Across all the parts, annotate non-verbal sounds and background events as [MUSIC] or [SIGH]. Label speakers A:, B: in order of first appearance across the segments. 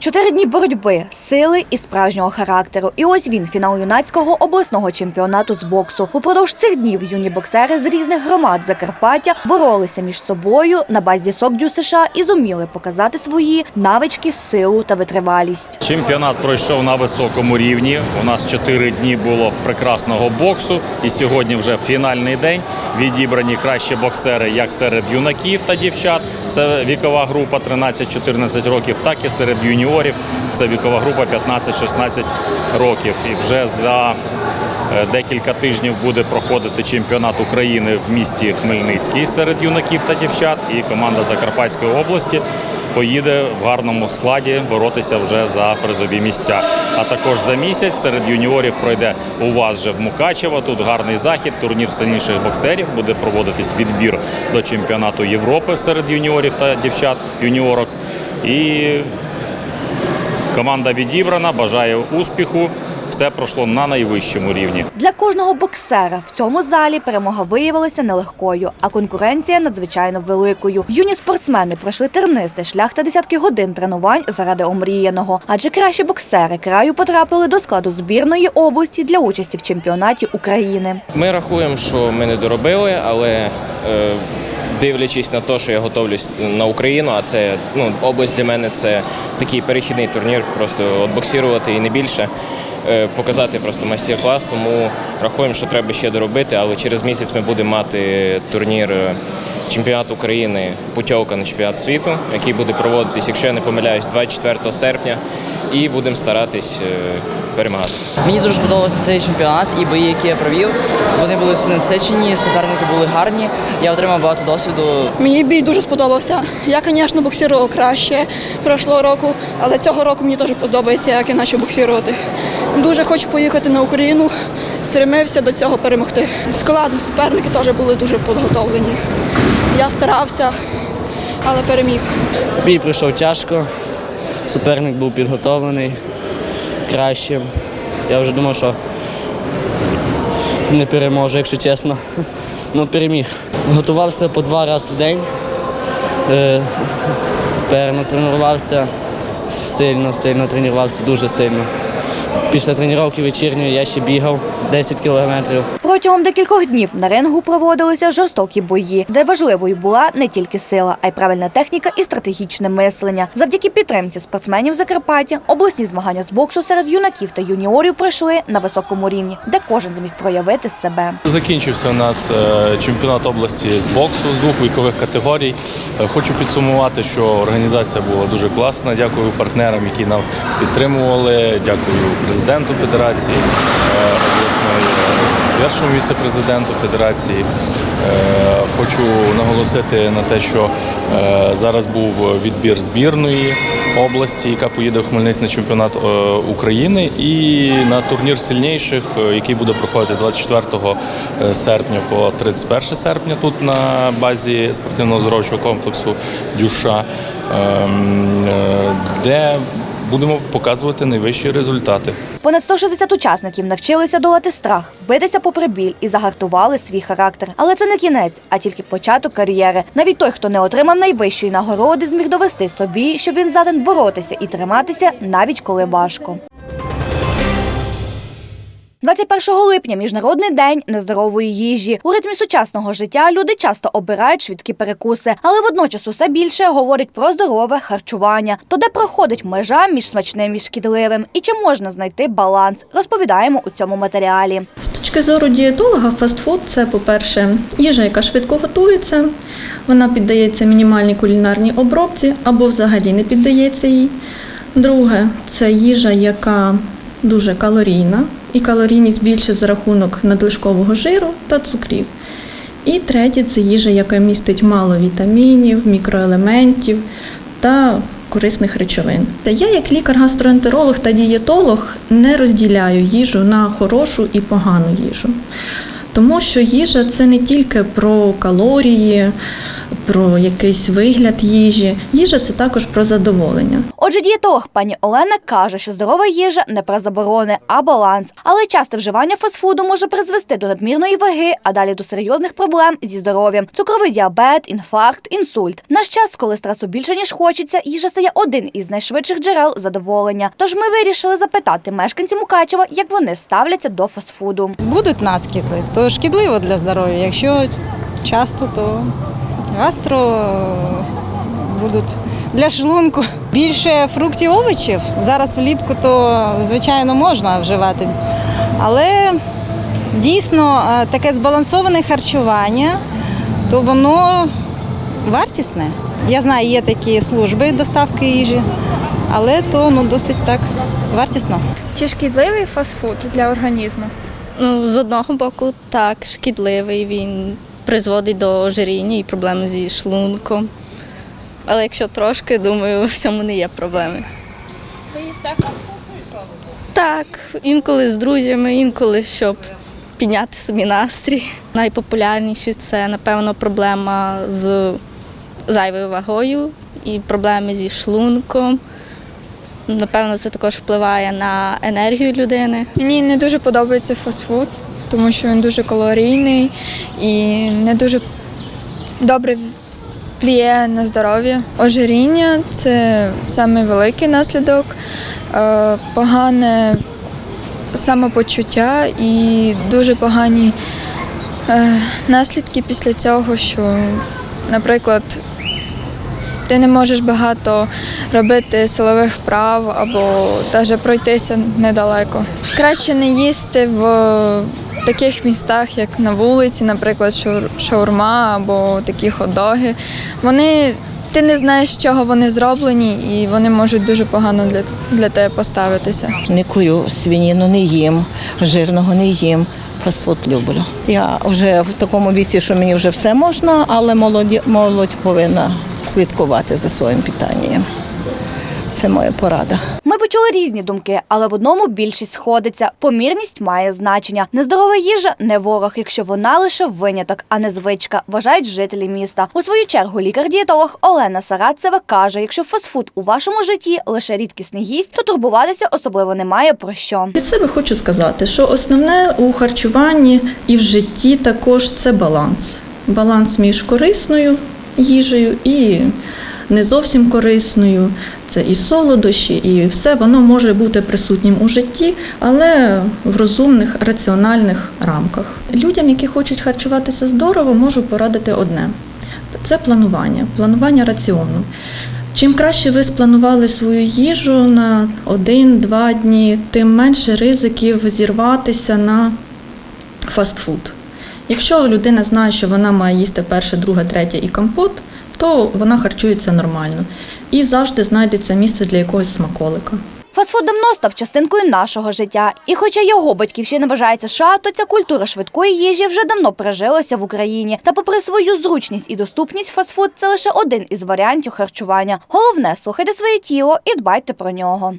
A: Чотири дні боротьби, сили і справжнього характеру. І ось він фінал юнацького обласного чемпіонату з боксу. Упродовж цих днів юні боксери з різних громад Закарпаття боролися між собою на базі СОКДЮ США і зуміли показати свої навички, силу та витривалість.
B: Чемпіонат пройшов на високому рівні. У нас чотири дні було прекрасного боксу, і сьогодні вже фінальний день. Відібрані кращі боксери як серед юнаків та дівчат. Це вікова група 13-14 років, так і серед юніорів. Це вікова група 15-16 років. І вже за е, декілька тижнів буде проходити чемпіонат України в місті Хмельницький серед юнаків та дівчат. І команда Закарпатської області поїде в гарному складі боротися вже за призові місця. А також за місяць серед юніорів пройде у вас же в Мукачево. Тут гарний захід, турнір сильніших боксерів. Буде проводитись відбір до чемпіонату Європи серед юніорів та дівчат, юніорок. І команда відібрана. Бажаю успіху. Все пройшло на найвищому рівні.
A: Для кожного боксера в цьому залі перемога виявилася нелегкою, а конкуренція надзвичайно великою. Юні спортсмени пройшли тернистий шлях та десятки годин тренувань заради омріяного. Адже кращі боксери краю потрапили до складу збірної області для участі в чемпіонаті України.
C: Ми рахуємо, що ми не доробили, але е, дивлячись на те, що я готовлюсь на Україну, а це ну, область для мене це такий перехідний турнір, просто от боксірувати і не більше. Е, Показати просто майстер-клас, тому рахуємо, що треба ще доробити, але через місяць ми будемо мати турнір е, чемпіонат України, путівка на чемпіонат світу, який буде проводитись, якщо я не помиляюсь, 24 серпня, і будемо старатись е, перемагати.
D: Мені дуже сподобався цей чемпіонат і бої, які я провів. Вони були всі насичені, суперники були гарні. Я отримав багато досвіду.
E: Мені бій дуже сподобався. Я, звісно, боксував краще прошлого року, але цього року мені теж подобається, як я почав боксувати. Дуже хочу поїхати на Україну, стремився до цього перемогти. Складно, суперники теж були дуже підготовлені. Я старався, але переміг.
F: Бій пройшов тяжко, суперник був підготовлений кращим. Я вже думав, що не переможе, якщо чесно. [LAUGHS] Ну, переміг. Готувався по два рази в день. Е, Перно тренувався сильно, сильно тренувався, дуже сильно. Після тренування вечірньої я ще бігав 10 кілометрів.
A: Протягом декількох днів на рингу проводилися жорстокі бої, де важливою була не тільки сила, а й правильна техніка і стратегічне мислення. Завдяки підтримці спортсменів Закарпаття обласні змагання з боксу серед юнаків та юніорів пройшли на високому рівні, де кожен зміг проявити себе.
G: Закінчився у нас е, чемпіонат області з боксу з двох вікових категорій. Е, Хочу підсумувати, що організація була дуже класна. Дякую партнерам, які нас підтримували. Дякую президенту Федерації е, обласної, першому віце-президенту Федерації. Е, Хочу наголосити на те, що е, зараз був відбір збірної області, яка поїде в Хмельницький на чемпіонат е, України, і на турнір сильніших, який буде проходити 24 серпня по 31 серпня тут на базі спортивно-оздоровчого комплексу Дюша, ем, де будемо показувати найвищі результати.
A: Понад 160 учасників навчилися долати страх, битися попри біль і загартували свій характер. Але це не кінець, а тільки початок кар'єри. Навіть той, хто не отримав найвищої нагороди, зміг довести собі, що він здатен боротися і триматися, навіть коли важко. 21 липня міжнародний день нездорової їжі. У ритмі сучасного життя люди часто обирають швидкі перекуси, але водночас усе більше говорять про здорове харчування. То де проходить межа між смачним і шкідливим, і чи можна знайти баланс, розповідаємо у цьому матеріалі.
H: З точки зору дієтолога, фастфуд це, по-перше, їжа, яка швидко готується, вона піддається мінімальній кулінарній обробці або взагалі не піддається їй. Друге, це їжа, яка дуже калорійна, і калорійність більше за рахунок надлишкового жиру та цукрів. І третє це їжа, яка містить мало вітамінів, мікроелементів та корисних речовин. Та я, як лікар-гастроентеролог та дієтолог, не розділяю їжу на хорошу і погану їжу. Тому що їжа це не тільки про калорії, про якийсь вигляд їжі. Їжа це також про задоволення.
A: Отже, дієтолог пані Олена каже, що здорова їжа не про заборони, а баланс. Але часте вживання фастфуду може призвести до надмірної ваги, а далі до серйозних проблем зі здоров'ям: цукровий діабет, інфаркт, інсульт. Наш час, коли стресу більше ніж хочеться, їжа стає один із найшвидших джерел задоволення. Тож ми вирішили запитати мешканців Мукачева, як вони ставляться до фастфуду.
I: будуть наслідки, то шкідливо для здоров'я. Якщо часто, то гастро е, будуть для шлунку. Більше фруктів, овочів. Зараз влітку то, звичайно, можна вживати. Але дійсно е, таке збалансоване харчування, то воно вартісне. Я знаю, є такі служби доставки їжі, але то ну, досить так вартісно.
J: Чи шкідливий фастфуд для організму?
K: Ну, з одного боку, так, шкідливий, він призводить до ожиріння і проблем зі шлунком. Але якщо трошки, думаю, в цьому не є проблеми.
J: Ви їсте фастфуд?
K: Так, інколи з друзями, інколи щоб підняти собі настрій. Найпопулярніші це, напевно, проблема з зайвою вагою і проблеми зі шлунком. Напевно, це також впливає на енергію людини.
J: Мені не дуже подобається фастфуд, тому що він дуже калорійний і не дуже добре впливає на здоров'я. Ожиріння це самий великий наслідок, е, погане самопочуття і дуже погані е, наслідки після цього, що, наприклад, ти не можеш багато робити силових вправ або навіть пройтися недалеко. Краще не їсти в таких містах, як на вулиці, наприклад, шаурма або такі хот-доги. Вони ти не знаєш, з чого вони зроблені, і вони можуть дуже погано для, для тебе поставитися.
I: Не курю свиніну, не їм, жирного не їм. Фастфуд люблю. Я вже в такому віці, що мені вже все можна, але молоді, молодь повинна слідкувати за своїм питанням. Це моя порада.
A: Почули різні думки, але в одному більшість сходиться. Помірність має значення. Нездорова їжа не ворог, якщо вона лише виняток, а не звичка, вважають жителі міста. У свою чергу лікар-дієтолог Олена Сарацева каже: якщо фастфуд у вашому житті лише рідкісний гість, то турбуватися особливо немає про що.
H: Від себе хочу сказати, що основне у харчуванні і в житті також це баланс. Баланс між корисною їжею і не зовсім корисною. Це і солодощі, і все воно може бути присутнім у житті, але в розумних, раціональних рамках. Людям, які хочуть харчуватися здорово, можу порадити одне: це планування, планування раціону. Чим краще ви спланували свою їжу на один-два дні, тим менше ризиків зірватися на фастфуд. Якщо людина знає, що вона має їсти перше, друге, третє і компот, то вона харчується нормально. І завжди знайдеться місце для якогось смаколика.
A: Фастфуд давно став частинкою нашого життя. І хоча його батьківщина вважається США, то ця культура швидкої їжі вже давно прижилася в Україні. Та попри свою зручність і доступність, фастфуд це лише один із варіантів харчування. Головне слухайте своє тіло і дбайте про нього.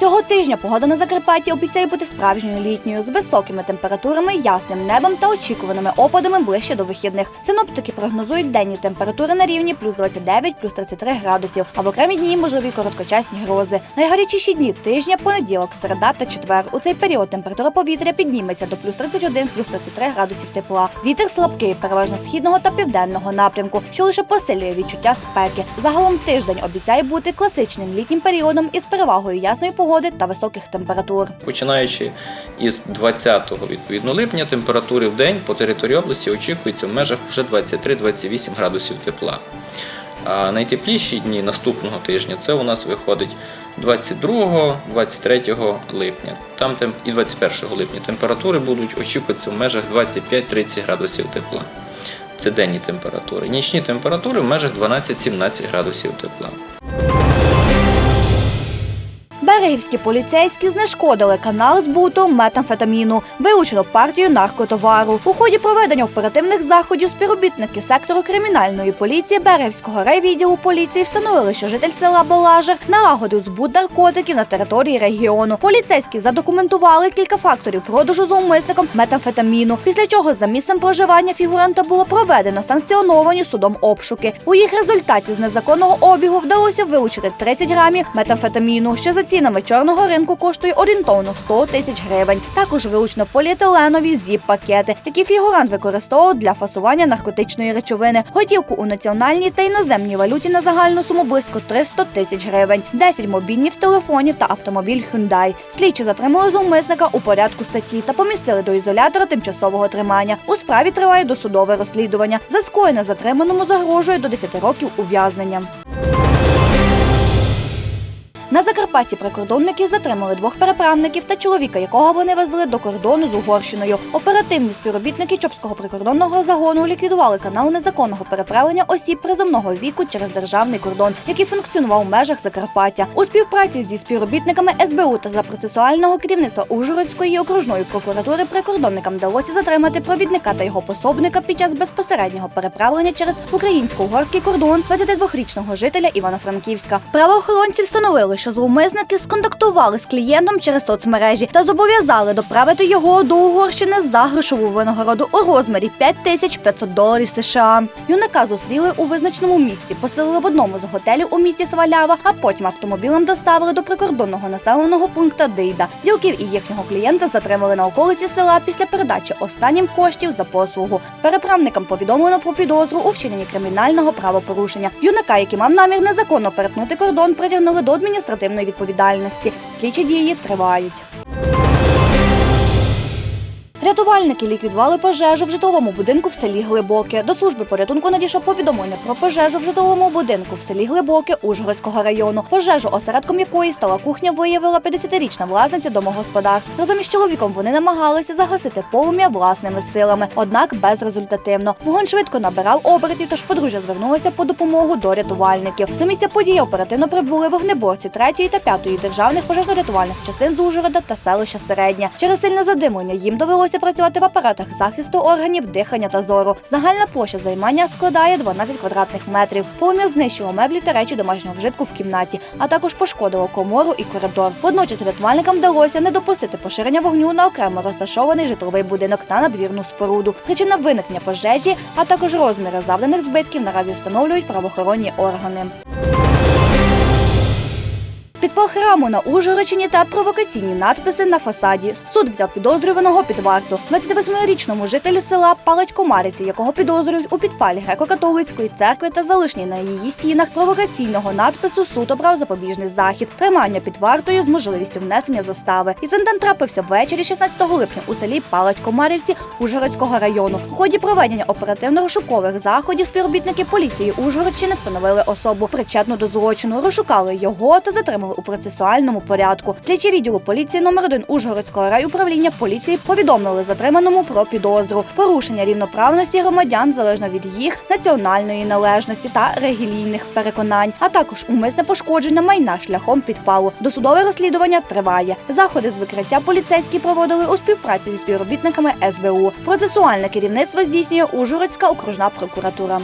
A: Цього тижня погода на Закарпатті обіцяє бути справжньою літньою з високими температурами, ясним небом та очікуваними опадами ближче до вихідних. Синоптики прогнозують денні температури на рівні плюс 29, плюс 33 градусів, а в окремі дні можливі короткочасні грози. Найгарячіші дні тижня понеділок, середа та четвер. У цей період температура повітря підніметься до плюс 31, плюс 33 градусів тепла. Вітер слабкий, переважно східного та південного напрямку, що лише посилює відчуття спеки. Загалом тиждень обіцяє бути класичним літнім періодом із перевагою ясної погоди та високих температур.
L: Починаючи із 20 відповідно липня, температури в день по території області очікуються в межах вже 23-28 градусів тепла. А найтепліші дні наступного тижня це у нас виходить 22-23 липня. Там і 21 липня температури будуть очікуватися в межах 25-30 градусів тепла. Це денні температури. Нічні температури в межах 12-17 градусів тепла.
A: Берегівські поліцейські знешкодили канал збуту метамфетаміну, вилучено партію наркотовару. У ході проведення оперативних заходів співробітники сектору кримінальної поліції Берегівського райвідділу поліції встановили, що житель села Балажир налагодив збут наркотиків на території регіону. Поліцейські задокументували кілька факторів продажу зловмисником метамфетаміну, після чого за місцем проживання фігуранта було проведено санкціоновані судом обшуки. У їх результаті з незаконного обігу вдалося вилучити 30 грамів метамфетаміну, що за цінами чорного ринку коштує орієнтовно 100 тисяч гривень. Також вилучено поліетиленові зіп-пакети, які фігурант використовував для фасування наркотичної речовини, готівку у національній та іноземній валюті на загальну суму близько 300 тисяч гривень, 10 мобільних телефонів та автомобіль Hyundai. Слідчі затримали зловмисника у порядку статті та помістили до ізолятора тимчасового тримання. У справі триває досудове розслідування. За скоєне затриманому загрожує до 10 років ув'язнення. На Закарпатті прикордонники затримали двох переправників та чоловіка, якого вони везли до кордону з Угорщиною. Оперативні співробітники Чопського прикордонного загону ліквідували канал незаконного переправлення осіб призовного віку через державний кордон, який функціонував у межах Закарпаття. У співпраці зі співробітниками СБУ та за процесуального керівництва Ужгородської окружної прокуратури прикордонникам вдалося затримати провідника та його пособника під час безпосереднього переправлення через українсько-угорський кордон 22-річного жителя Івано-Франківська. Правоохоронці встановили, що зловмисники сконтактували з клієнтом через соцмережі та зобов'язали доправити його до Угорщини за грошову винагороду у розмірі 5500 доларів США. Юнака зустріли у визначеному місці, поселили в одному з готелів у місті Свалява, а потім автомобілем доставили до прикордонного населеного пункту Дейда. Ділків і їхнього клієнта затримали на околиці села після передачі останнім коштів за послугу. Переправникам повідомлено про підозру у вчиненні кримінального правопорушення. Юнака, який мав намір незаконно перетнути кордон, притягнули до адміністративної відповідальності. Слідчі дії тривають. Рятувальники ліквідували пожежу в житловому будинку в селі Глибоке. До служби порятунку надійшло повідомлення про пожежу в житловому будинку в селі Глибоке Ужгородського району. Пожежу, осередком якої стала кухня, виявила 50-річна власниця домогосподарств. Разом із чоловіком вони намагалися загасити полум'я власними силами, однак безрезультативно. Вогонь швидко набирав обертів, тож подружжя звернулося по допомогу до рятувальників. До місця події оперативно прибули вогнеборці 3 та 5 державних пожежно-рятувальних частин з Ужгорода та селища Середня. Через сильне задимлення їм довелося працювати в апаратах захисту органів дихання та зору. Загальна площа займання складає 12 квадратних метрів. Полум'я знищило меблі та речі домашнього вжитку в кімнаті, а також пошкодило комору і коридор. Водночас рятувальникам вдалося не допустити поширення вогню на окремо розташований житловий будинок та надвірну споруду. Причина виникнення пожежі, а також розміри завданих збитків наразі встановлюють правоохоронні органи. Підпал храму на Ужгородщині та провокаційні надписи на фасаді. Суд взяв підозрюваного під варту. 28-річному жителю села Палать Комариці, якого підозрюють у підпалі греко-католицької церкви та залишній на її стінах провокаційного надпису, суд обрав запобіжний захід, тримання під вартою з можливістю внесення застави. Інцидент трапився ввечері 16 липня у селі Палать Комарівці Ужгородського району. У ході проведення оперативно-розшукових заходів співробітники поліції Ужгородщини встановили особу причетну до злочину, розшукали його та затримали у процесуальному порядку. Слідчі відділу поліції номер 1 Ужгородського райуправління поліції повідомили затриманому про підозру порушення рівноправності громадян залежно від їх національної належності та релігійних переконань, а також умисне пошкодження майна шляхом підпалу. Досудове розслідування триває. Заходи з викриття поліцейські проводили у співпраці зі співробітниками СБУ. Процесуальне керівництво здійснює Ужгородська окружна прокуратура.